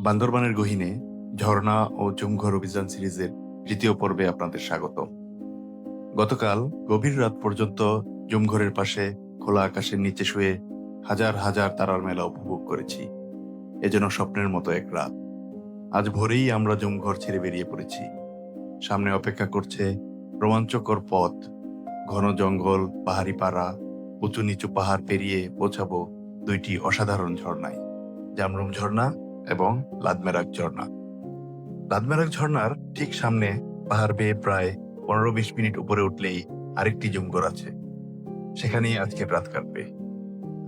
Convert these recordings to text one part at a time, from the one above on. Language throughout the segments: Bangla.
বান্দরবানের গহিনে ঝর্ণা ও জুমঘর অভিযান সিরিজের তৃতীয় পর্বে আপনাদের স্বাগত গতকাল গভীর রাত পর্যন্ত জুমঘরের পাশে খোলা আকাশের নিচে শুয়ে হাজার হাজার তারার মেলা উপভোগ করেছি। এ যেন স্বপ্নের মতো এক রাত। আজ ভোরেই আমরা জুমঘর ছেড়ে বেরিয়ে পড়েছি। সামনে অপেক্ষা করছে রোমাঞ্চকর পথ। ঘন জঙ্গল, পাহাড়ি পাড়া, উঁচু নিচু পাহাড় পেরিয়ে পৌঁছাবো দুইটি অসাধারণ ঝর্ণায়। জামরুম ঝর্ণা এবং লাদমেরাক ঝর্ণা। লাদমেরাক ঝর্ণার ঠিক সামনে পাহাড় বেয়ে প্রায় পনেরো বিশ মিনিট উপরে উঠলেই আরেকটি জুমঘর আছে। সেখানেই আজকে রাত কাটবে।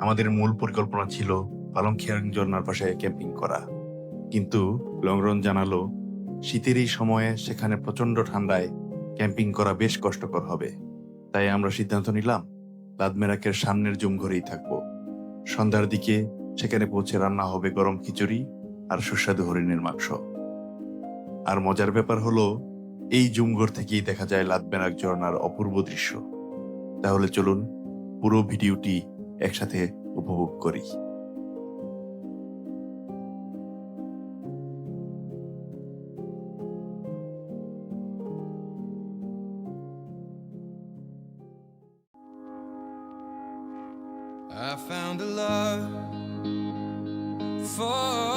আমাদের মূল পরিকল্পনা ছিল পালংখিয়াং ঝর্ণার পাশে ক্যাম্পিং করা। কিন্তু লংরন জানালো, শীতের এই সময়ে সেখানে প্রচণ্ড ঠান্ডায় ক্যাম্পিং করা বেশ কষ্টকর হবে। তাই আমরা সিদ্ধান্ত নিলাম লাদমেরাকের সামনের জুমঘরেই থাকব। সন্ধ্যার দিকে সেখানে পৌঁছে রান্না হবে গরম খিচুড়ি আর সুস্বাদু হরিণের মাংস। আর মজার ব্যাপার হলো, এই জুমঘর থেকেই দেখা যায় লাদবেনাক ঝর্ণার অপূর্ব দৃশ্য। তাহলে চলুন পুরো ভিডিওটি একসাথে উপভোগ করি। I found a love for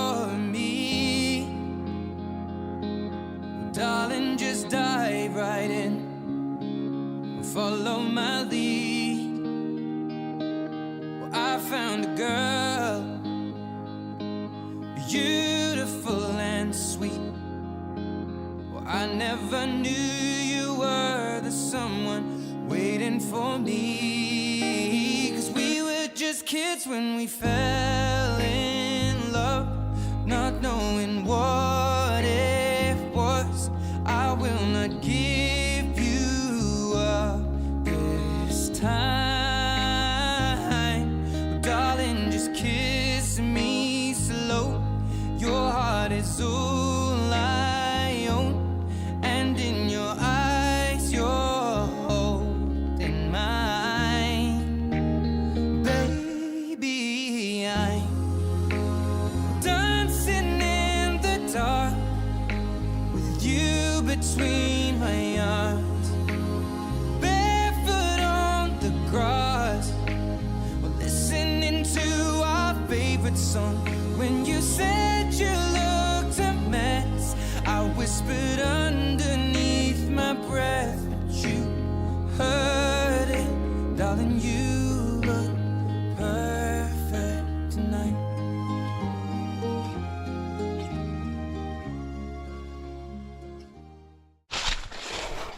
Follow my lead. Well, I found a girl, beautiful and sweet. Well, I never knew you were the someone waiting for me. Cause we were just kids when we fell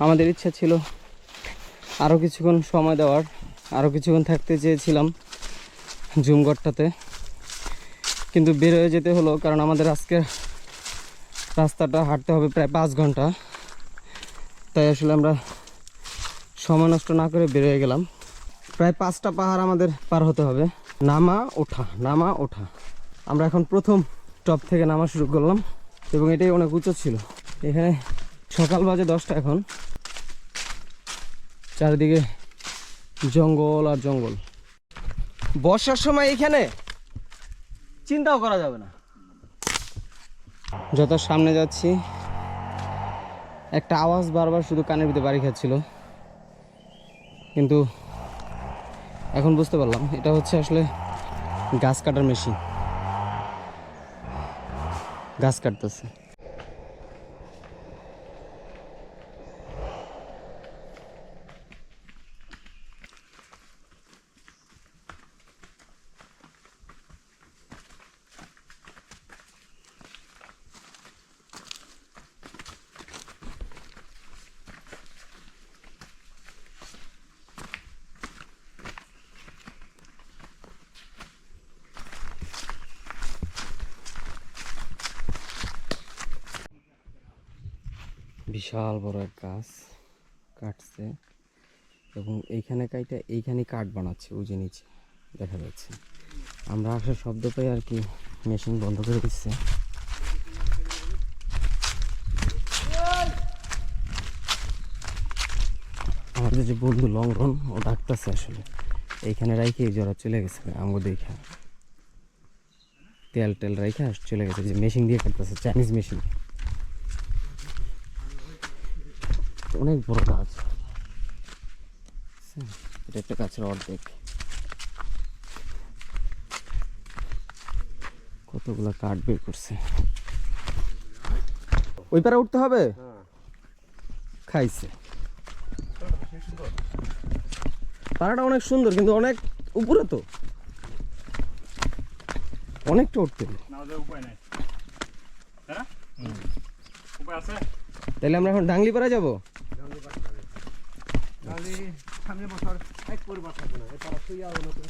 আমাদের ইচ্ছা ছিল আরও কিছুক্ষণ সময় দেওয়ার আরও কিছুক্ষণ থাকতে চেয়েছিলাম জুমগড়টাতে কিন্তু বের হয়ে যেতে হলো, কারণ আমাদের আজকে রাস্তাটা হাঁটতে হবে প্রায় পাঁচ ঘণ্টা। তাই আসলে আমরা সময় নষ্ট না করে বের হয়ে গেলাম। প্রায় পাঁচটা পাহাড় আমাদের পার হতে হবে। নামা ওঠা নামা ওঠা। আমরা এখন প্রথম টপ থেকে নামা শুরু করলাম এবং এটাই অনেক উঁচু ছিল। এখানে সকাল বাজে দশটা এখন। চারিদিকে জঙ্গল আর জঙ্গল। বর্ষার সময় এখানে চিন্তাও করা যাবে না। যত সামনে যাচ্ছি, একটা আওয়াজ বারবার শুধু কানের ভিতরে বাড়ি খাচ্ছিল। কিন্তু এখন বুঝতে পারলাম এটা হচ্ছে আসলে গাছ কাটার মেশিন। গাছ কাটতেছে। বিশাল বড় এক গাছ কাটছে এবং এইখানে কাইটা এইখানে কাঠ বানাচ্ছে যে নিচে দেখা যাচ্ছে। আমরা আসার শব্দ পাই আর কি মেশিন বন্ধ করে দিচ্ছে। আমাদের যে বন্ধু লংরন, ও ডাকতেছে আসলে। এইখানে রাইখে জোড়া চলে গেছে আমগো দেখা। তেল টেল রেখে চলে গেছে, যে মেশিন দিয়ে কাটতেছে, চাইনিজ মেশিন। অনেক বড় গাছ। এটা একটা গাছের অর্ধেক। কতগুলো কাঠ বের করছে। ওই পারে উঠতে হবে? খাইছে। পাড়াটা অনেক সুন্দর কিন্তু অনেক উপরে তো। অনেকটা উঠতে হবে। না ওদের উপায় নাই হ্যাঁ উপায় আছে তাহলে আমরা এখন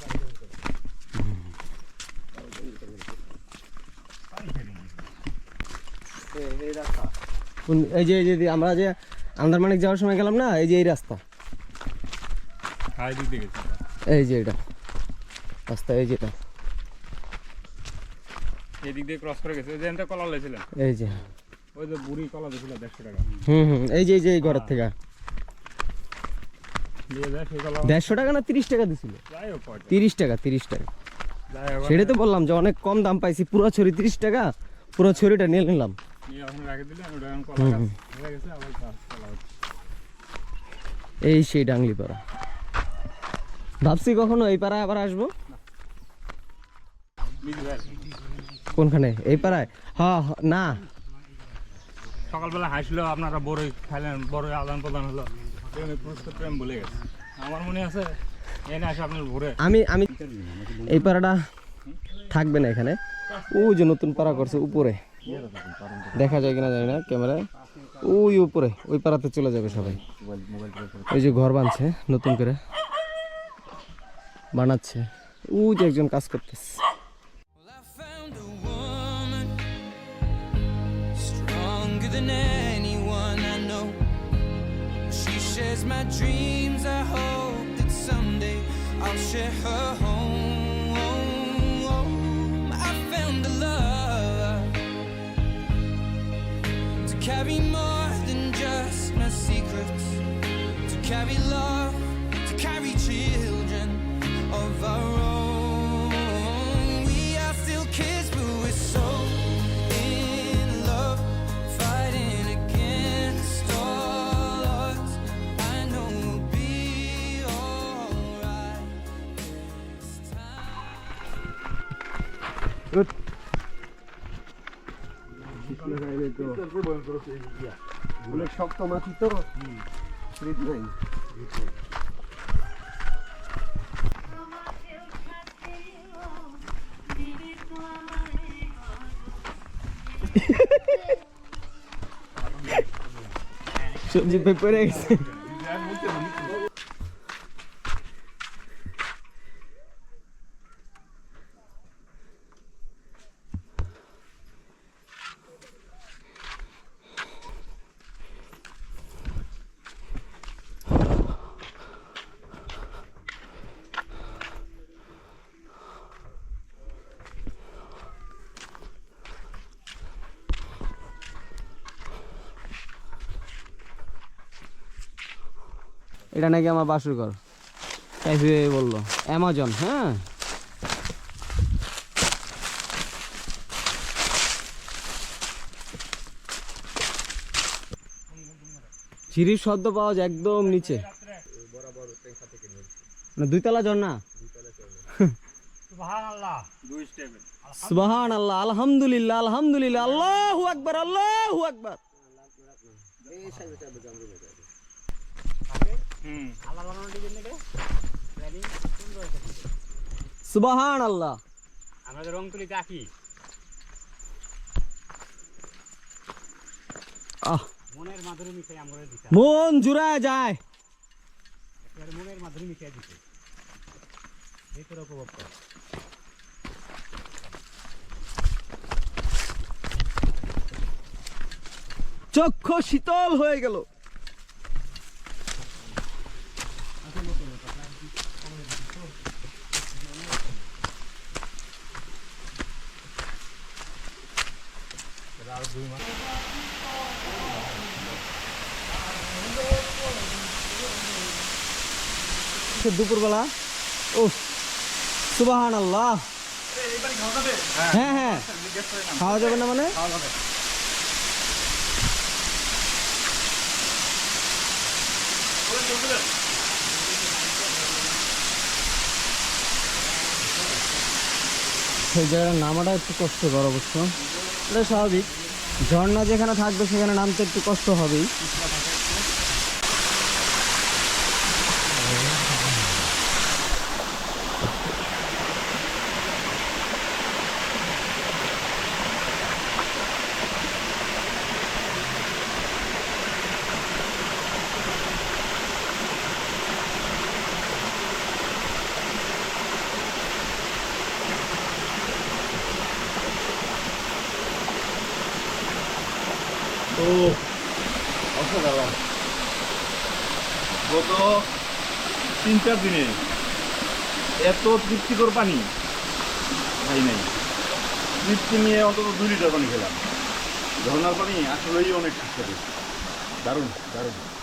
ডাংলি পাড়া যাব কোন- এই যে এই যে আমরা যে আন্দারমানিক যাওয়ার সময় গেলাম না এই যে এই রাস্তা। এই যে এটা। রাস্তা এই যে এটা। এই দিক দিয়ে ক্রস করে গেছে। ওই যে কলা লেছিলেন? এই যে। ওই যে বুড়ি কলা দিয়েছিল দেড়শো টাকা। হুম হুম এই যে এই যে এই ঘরের থেকে। সেই কলা দেড়শো টাকা না তিরিশ টাকা দিছিল? তিরিশ টাকা তিরিশ টাকা। সেটাই তো বললাম যে অনেক কম দাম পাইছি পুরো ছড়ি তিরিশ টাকা পুরো ছড়িটা নিয়ে নিলাম। এই সেই ডাংলি পাড়া। ভাবছি কখনো এই পাড়ায় আবার আসব। কোনখানে? এই পাড়ায়? হ্যাঁ, না। সকালবেলা হাসলো আপনারা বড়ই খাইলেন বড়ই আদান প্রদান হলো। আমি আমি এই পাড়াটা থাকবে না এখানে। ও যে নতুন পাড়া করছে উপরে। দেখা যায় কিনা জানি না ক্যামেরায়। ওই উপরে, ওই পাড়াতে চলে যাবে সবাই। ওই যে ঘর বানছে নতুন করে। বানাচ্ছে। ও যে একজন কাজ করতেছে। Shares my dreams. I hope that someday I'll share her home. I found a love to carry more than just my secrets, to carry love, অনেক শক্ত মাটি তো। স্লিপ নাই গেছে। এটা নাকি আমার বাসুর ঘর। বলল অ্যামাজন হ্যাঁ? সিঁড়ির শব্দ পাওয়া যায় একদম নিচে। না দুইতলা ঝর্ণা? সুবহানাল্লাহ। দুই স্টেপে সুবহান আল্লাহ আলহামদুলিল্লাহ আলহামদুলিল্লাহ আল্লাহু আকবার আল্লাহু আকবার। সুবহান আল্লাহ আমাদের রং তুলি চাকি আহ। মনের মাধুরী মিশাই আমরা দিতে মন জুড়ায় যায়। মনের মাধুরী মিশাই দিতে এই করে উপভোগ কর। চক্ষু শীতল হয়ে গেল। দুপুরবেলা। ও সুবাহান আল্লাহ হ্যাঁ হ্যাঁ। খাওয়া যাবে না মানে? সেই জায়গায় নামাটা একটু কষ্টকর অবশ্য। এটা স্বাভাবিক। ঝর্ণা যেখানে থাকবে সেখানে নামতে একটু কষ্ট হবেই তো অসাধারণ গত তিন চার দিনে এত তৃপ্তিকর পানি খাই নাই তৃপ্তি নিয়ে অন্তত দুই লিটার পানি খেলাম ঝর্নার পানি আসলেই অনেক সুস্থ দারুণ দারুণ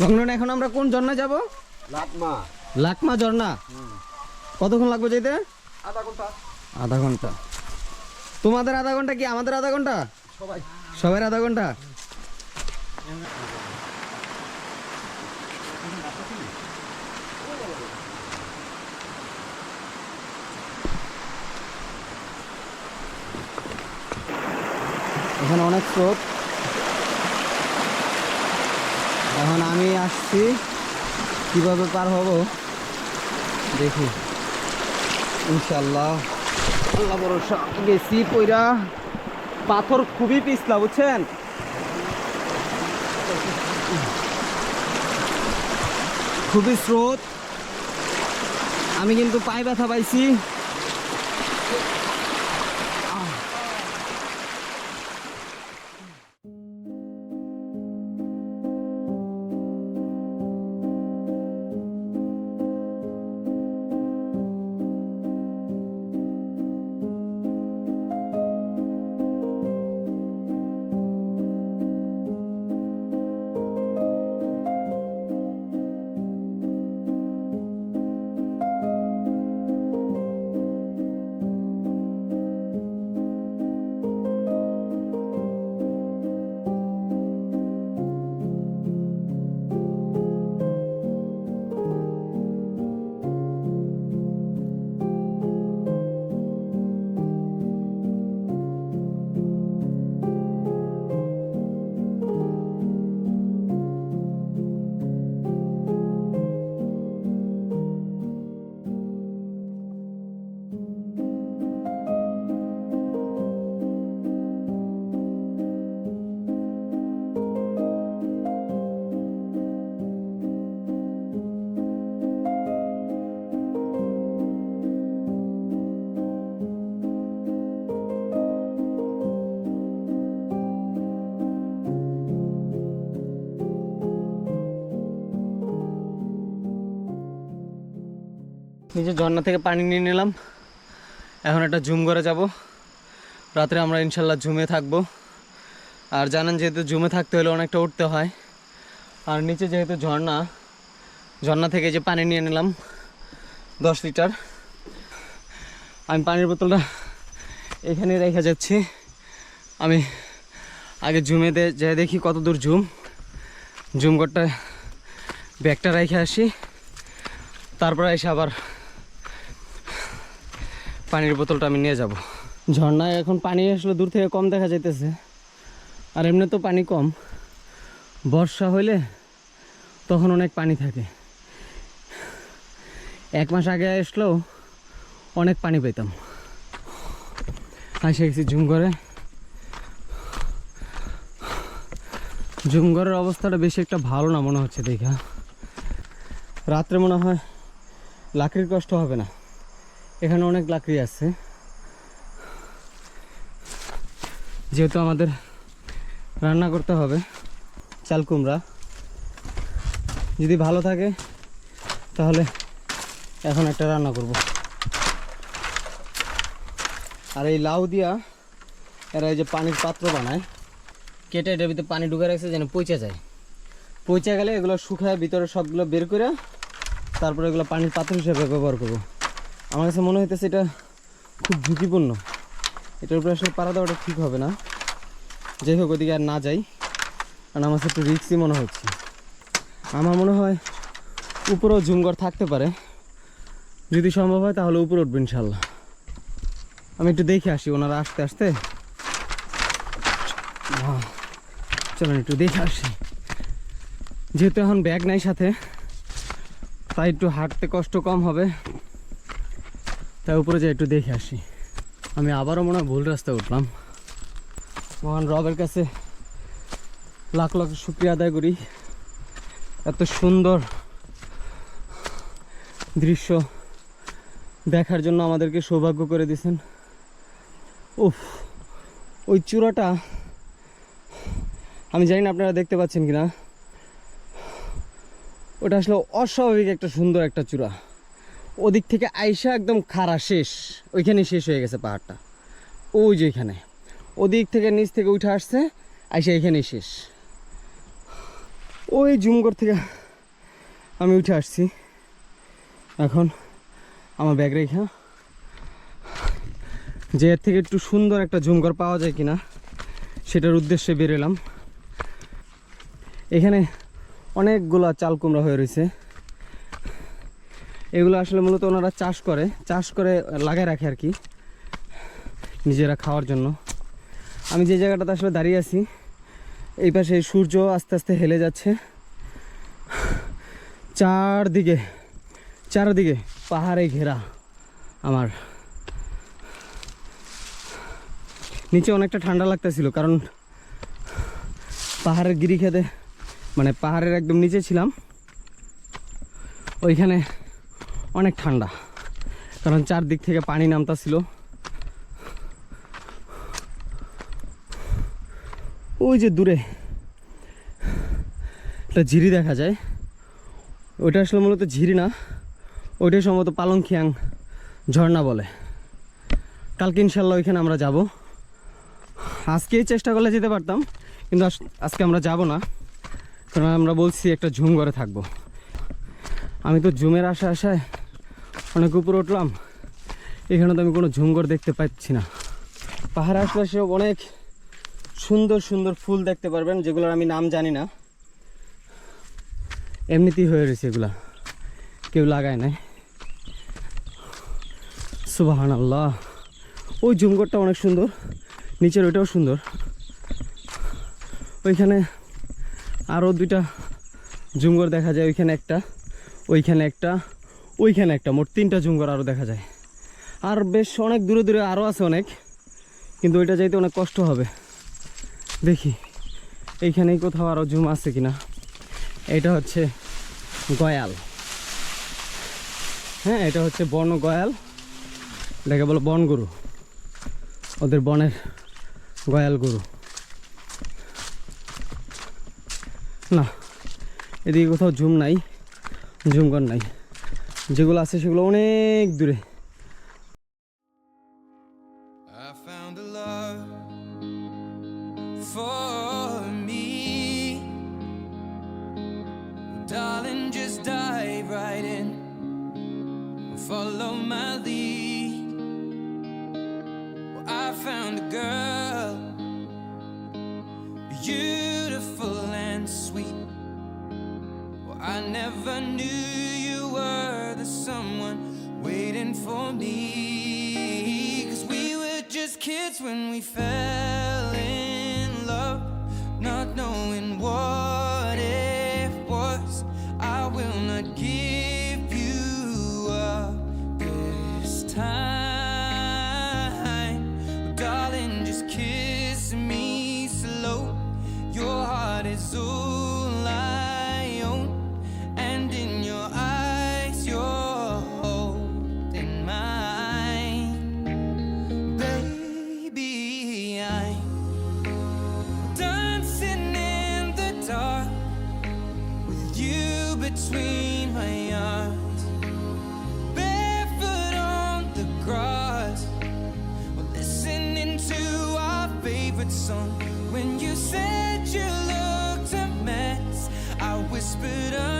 লংডন এখন আমরা কোন ঝর্ণা যাব? লাকমা। লাকমা ঝর্ণা? কতক্ষণ লাগবে যেতে? আধা ঘণ্টা। আধা ঘণ্টা। তোমাদের আধা ঘণ্টা কি আমাদের আধা ঘণ্টা? সবাই। সবার আধা ঘণ্টা? এখানে অনেক স্রোত। এখন আমি আসছি। কীভাবে পার হব? দেখি। ইনশাল্লাহ আল্লাহ ভরসা। গেছি পইরা পাথর খুবই পিছলা, বুঝছেন? খুবই স্রোত। আমি কিন্তু পায়ে ব্যথা পাইছি। নিজে ঝর্ণা থেকে পানি নিয়ে নিলাম। এখন একটা জুম করে যাব। রাত্রে আমরা ইনশাল্লাহ জুমে থাকব। আর জানেন যেহেতু জুমে থাকতে হলে অনেকটা উঠতে হয়। আর নিচে যেহেতু ঝর্ণা ঝর্ণা থেকে যে পানি নিয়ে নিলাম, দশ লিটার। আমি পানির বোতলটা এখানে রেখে যাচ্ছি। আমি আগে জুমেতে যাই দেখি কত দূর জুম জুম করতে ব্যাগটা রেখে আসি। তারপরে এসে আবার পানির বোতলটা আমি নিয়ে যাব। ঝর্ণায় এখন পানি আসলে দূর থেকে কম দেখা যাইতেছে। আর এমনি তো পানি কম। বর্ষা হইলে তখন অনেক পানি থাকে। এক মাস আগে আসলেও অনেক পানি পেতাম আসে গেছি ঝুমঘরে ঝুমঘরের অবস্থাটা বেশি একটা ভালো না মনে হচ্ছে দেখা। রাত্রে মনে হয় লাকড়ির কষ্ট হবে না। এখানে অনেক লাকড়ি আছে। যেহেতু আমাদের রান্না করতে হবে, চাল কুমড়া। যদি ভালো থাকে, তাহলে এখন একটা রান্না করব। আর এই লাউ দিয়া এরা এই যে পানির পাত্র বানায়, কেটে এটার ভিতরে পানি ঢুকে রাখছে যেন পচে যায়। পচে গেলে এগুলো শুকায় ভিতরে সবগুলো বের করে, তারপরে এগুলো পানির পাত্র হিসেবে ব্যবহার করব। আমার কাছে মনে হইতেছে এটা খুব ঝুঁকিপূর্ণ। এটার উপরে আসলে পাড়া দেওয়াটা ঠিক হবে না। যাই হোক, ওদিকে আর না যাই। কারণ আমার কাছে একটু রিক্সি মনে হচ্ছে। আমার মনে হয় উপরেও ঝুমঘর থাকতে পারে। যদি সম্ভব হয়, তাহলে উপরে উঠবো ইনশাল্লাহ আমি একটু দেখে আসি, ওনারা আসতে আসতে। চলুন একটু দেখে আসি। যেহেতু এখন ব্যাগ নাই সাথে, তাই একটু হাঁটতে কষ্ট কম হবে। তাই উপরে যাই একটু দেখে আসি। আমি আবারও মনে হয় ভুল রাস্তায় উঠলাম। মহান রবের কাছে লাখ লাখ শুক্রিয়া আদায় করি। এত সুন্দর দৃশ্য দেখার জন্য আমাদেরকে সৌভাগ্য করে দিয়েছেন। উফ, ওই চূড়াটা আমি জানি না আপনারা দেখতে পাচ্ছেন কিনা। ওটা আসলে অস্বাভাবিক একটা সুন্দর একটা চূড়া। ওদিক থেকে আইসা একদম খাড়া, শেষ। ওইখানে শেষ হয়ে গেছে পাহাড়টা। ওই যে এখানে। ওদিক থেকে নিচ থেকে উঠে আসছে, আইসা এখানেই শেষ। ওই জুমগড় থেকে আমি উঠে আসছি। এখন আমার ব্যাগ রেখা। যে এর থেকে একটু সুন্দর একটা ঝুমঘর পাওয়া যায় কিনা, সেটার উদ্দেশ্যে বেরোলাম এখানে অনেকগুলা চাল কুমড়া হয়ে রয়েছে। এগুলো আসলে মূলত ওনারা চাষ করে চাষ করে লাগায় রাখে আর কি, নিজেরা খাওয়ার জন্য। আমি যে জায়গাটাতে আসলে দাঁড়িয়ে আছি, এই পাশে সূর্য আস্তে আস্তে হেলে যাচ্ছে। চারদিকে চারদিকে পাহাড়ে ঘেরা আমার। নিচে অনেকটা ঠান্ডা লাগতেছিল, কারণ পাহাড়ের গিরি খেতে মানে পাহাড়ের একদম নিচে ছিলাম। ওইখানে অনেক ঠান্ডা। কারণ চারদিক থেকে পানি নামতাছিল। ওই যে দূরে। একটা ঝিরি দেখা যায়। ওইটা আসলে মূলত ঝিরি না। ওইটাই সম্ভবত পালংখিয়াং ঝর্ণা বলে। কালকে ইনশাল্লাহ ওইখানে আমরা যাব। আজকেই চেষ্টা করলে যেতে পারতাম, কিন্তু আজ- আজকে আমরা যাব না। কারণ আমরা বলছি একটা ঝুম ঘরে থাকব। আমি তো ঝুমের আশা আশায় অনেক উপরে উঠলাম। এখানে তো আমি কোনো ঝুমঘর দেখতে পাচ্ছি না। পাহাড় আশপাশে অনেক সুন্দর সুন্দর ফুল দেখতে পারবেন, যেগুলোর আমি নাম জানি না। এমনিতেই হয়ে রয়েছে এগুলা। কেউ লাগায় নাই। সুবাহান আল্লাহ ওই ঝুমঘরটা অনেক সুন্দর, নিচের ওইটাও সুন্দর। ওইখানে আরও দুইটা ঝুমঘর দেখা যায়, ওইখানে একটা ওইখানে একটা। ওইখানে একটা, মোট তিনটা ঝুমঘর আরও দেখা যায়। আর বেশ অনেক দূরে দূরে আরও আছে অনেক, কিন্তু ওইটা যাইতে অনেক কষ্ট হবে। দেখি, এইখানেই কোথাও আরও ঝুম আছে কিনা। এটা হচ্ছে গয়াল। হ্যাঁ এটা হচ্ছে বন গয়াল। এটাকে বলো বন গরু। ওদের বনের গয়াল গরু। না, এদিকে কোথাও ঝুম নাই, ঝুমঘর নাই। যেগুলো আছে সেগুলো অনেক দূরে। someone waiting for me. Cause we were just kids when we fell. favorite song. When you said you looked a mess, I whispered.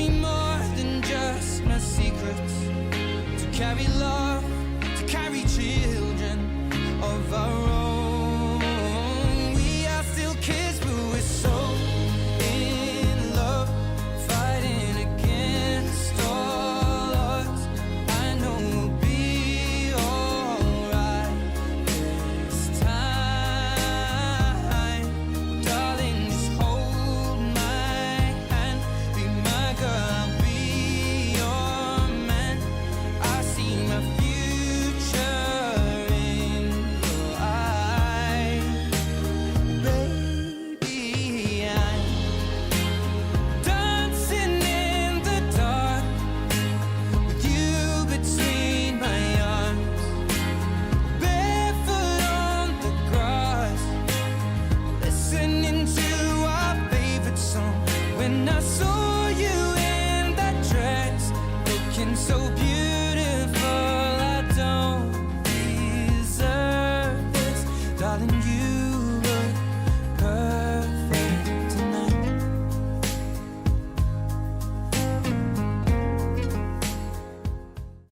carry more than just my secrets, to carry love.